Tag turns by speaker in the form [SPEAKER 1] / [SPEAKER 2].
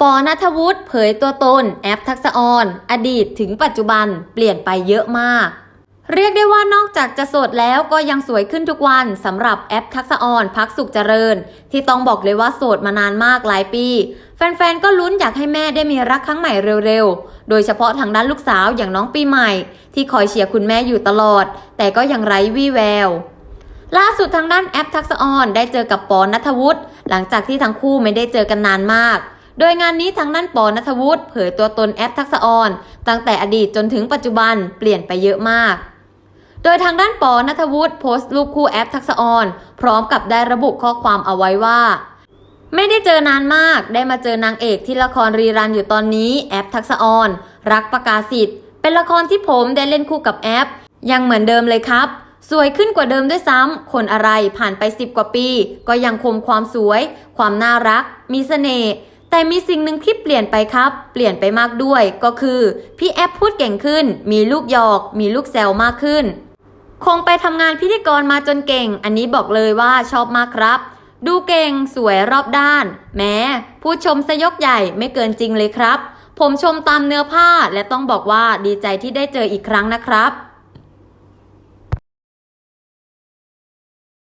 [SPEAKER 1] ปอนัทวุฒิเผยตัวตน แอปทักษะออน อดีตถึงปัจจุบันเปลี่ยนไปเยอะมาก เรียกได้ว่านอกจากจะสดแล้วก็ยังสวยขึ้นทุกวันสำหรับแอปทักษะออนพักสุขเจริญ ที่ต้องบอกเลยว่าโสดมานานมากหลายปี แฟนๆ ก็ลุ้นอยากให้แม่ได้มีรักครั้งใหม่เร็วๆ โดยเฉพาะทางด้านลูกสาวอย่างน้องปีใหม่ ที่คอยเชียร์คุณแม่อยู่ตลอด แต่ก็ยังไร้วี่แววล่าสุดทางด้านแอปทักษะออนได้เจอกับปอนัทวุฒิหลังจากที่ทั้งคู่ไม่ได้เจอกันนานมาก โดยงานนี้ทางด้านปอนัทวุฒิเผยตัวตนแอปทักษะออนตั้งแต่อดีตจนถึงปัจจุบันเปลี่ยนไปเยอะมาก โดยทางด้านปอนัทวุฒิโพสต์รูปคู่แอปทักษะออนพร้อมกับได้ระบุข้อความเอาไว้ว่า ไม่ได้เจอนานมาก ได้มาเจอนางเอกที่ละครรีรันอยู่ตอนนี้แอปทักษะออนรักประกาศสิทธิ์เป็นละครที่ผมได้เล่นคู่กับแอป ยังเหมือนเดิมเลยครับสวยขึ้นกว่าเดิมด้วยซ้ำ คนอะไรผ่านไป 10 กว่าปี ก็ยังคงความสวย ความน่ารัก มีเสน่ห์ แต่มีสิ่งหนึ่งที่เปลี่ยนไปครับ เปลี่ยนไปมากด้วย ก็คือพี่แอปพูดเก่งขึ้น มีลูกหยอก มีลูกแซวมากขึ้น คงไปทำงานพิธีกรมาจนเก่ง อันนี้บอกเลยว่าชอบมากครับ ดูเก่งสวยรอบด้าน แม้ผู้ชมสยกใหญ่ไม่เกินจริงเลยครับ ผมชมตามเนื้อผ้าและต้องบอกว่าดีใจที่ได้เจออีกครั้งนะครับ